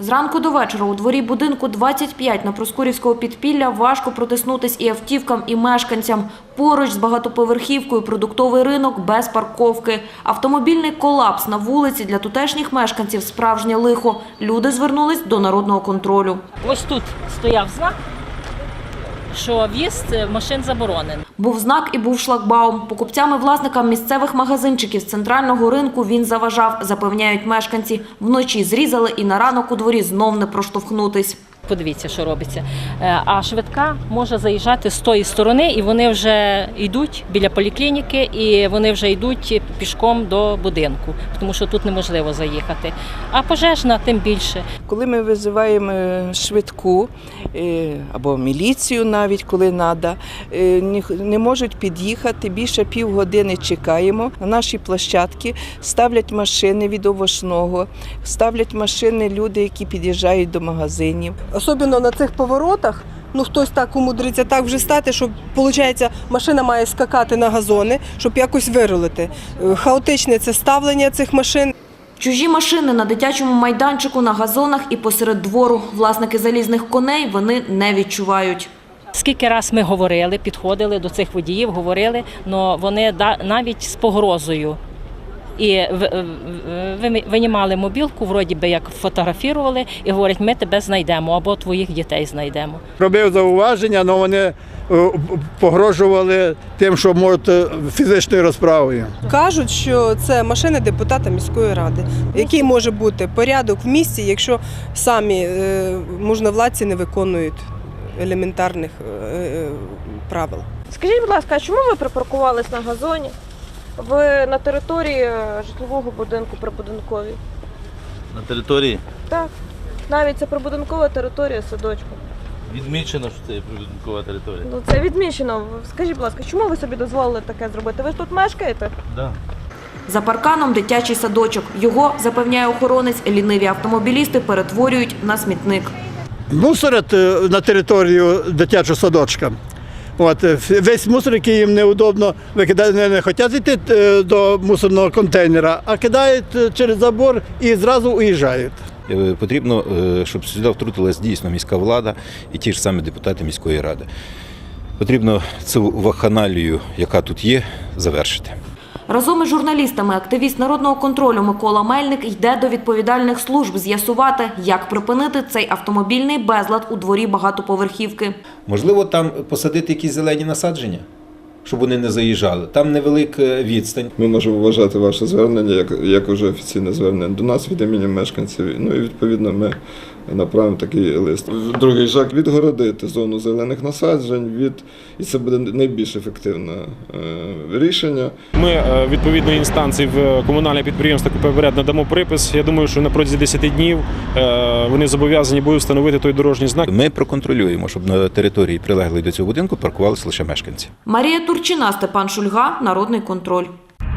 Зранку до вечора у дворі будинку 25 на Проскурівського підпілля важко протиснутись і автівкам, і мешканцям. Поруч з багатоповерхівкою продуктовий ринок без парковки. Автомобільний колапс на вулиці для тутешніх мешканців справжнє лихо. Люди звернулись до народного контролю. Ось тут стояв знак, що в'їзд машин заборонений. Був знак і був шлагбаум. Покупцям і власникам місцевих магазинчиків з центрального ринку він заважав, запевняють мешканці. Вночі зрізали і на ранок у дворі знов не проштовхнутись. Подивіться, що робиться. Е, А швидка може заїжджати з тої сторони, і вони вже йдуть біля поліклініки, і вони вже йдуть пішком до будинку, тому що тут неможливо заїхати. А пожежна тим більше. Коли ми визиваємо швидку е, або міліцію, навіть коли треба, не можуть під'їхати. Більше півгодини чекаємо. На нашій площадці ставлять машини від овочного, ставлять машини люди, які під'їжджають до магазинів. Особливо на цих поворотах. Ну, хтось так умудриться так вже стати, що виходить, машина має скакати на газони, щоб якось вирулити. Е, Хаотичне це ставлення цих машин. Чужі машини на дитячому майданчику, на газонах і посеред двору. Власники залізних коней вони не відчувають. Скільки раз ми говорили, підходили до цих водіїв, говорили, але вони да- навіть з погрозою. І винімали мобілку, вроді би як фотографували, і говорять, ми тебе знайдемо або твоїх дітей знайдемо. робив зауваження, але вони е, погрожували тим, що можуть фізичною розправою. Кажуть, що це машина депутата міської ради. Який може бути порядок в місті, якщо самі е, можновладці не виконують елементарних е, е, правил. Скажіть, будь ласка, а чому ви припаркувались на газоні? Ви на території е, житлового будинку прибудинковій? На території Так. Навіть це прибудинкова територія садочку. відмічено, що це є прибудинкова територія. Ну це відмічено. Скажіть, будь ласка, чому ви собі дозволили таке зробити? Ви ж тут мешкаєте? Да. За парканом дитячий садочок. Його, запевняє охоронець, ліниві автомобілісти перетворюють на смітник. Мусорять е, на територію дитячого садочка. От, весь мусор, який їм неудобно викидати, не, не хочуть йти е, до мусорного контейнера, а кидають е, через забор і зразу уїжджають. Е, Потрібно, щоб сюди втрутилась дійсно міська влада і ті ж самі депутати міської ради. Потрібно цю ваханалію, яка тут є, завершити. Разом із журналістами активіст народного контролю Микола Мельник йде до відповідальних служб з'ясувати, як припинити цей автомобільний безлад у дворі багатоповерхівки. Можливо, там посадити якісь зелені насадження, щоб вони не заїжджали. Там невелика відстань. Ми можемо вважати ваше звернення як, як уже офіційне звернення до нас від імені мешканців. Ну і відповідно ми направимо такий лист. Другий жак відгородити зону зелених насаджень від і це буде найбільш ефективне е, рішення. Ми е, відповідної інстанції в комунальне підприємство КПВР надамо припис. Я думаю, що на протязі 10 днів е, вони зобов'язані будуть встановити той дорожній знак. Ми проконтролюємо, щоб на території прилеглої до цього будинку паркувалися лише мешканці. Марія Турчина, Степан Шульга, Народний контроль.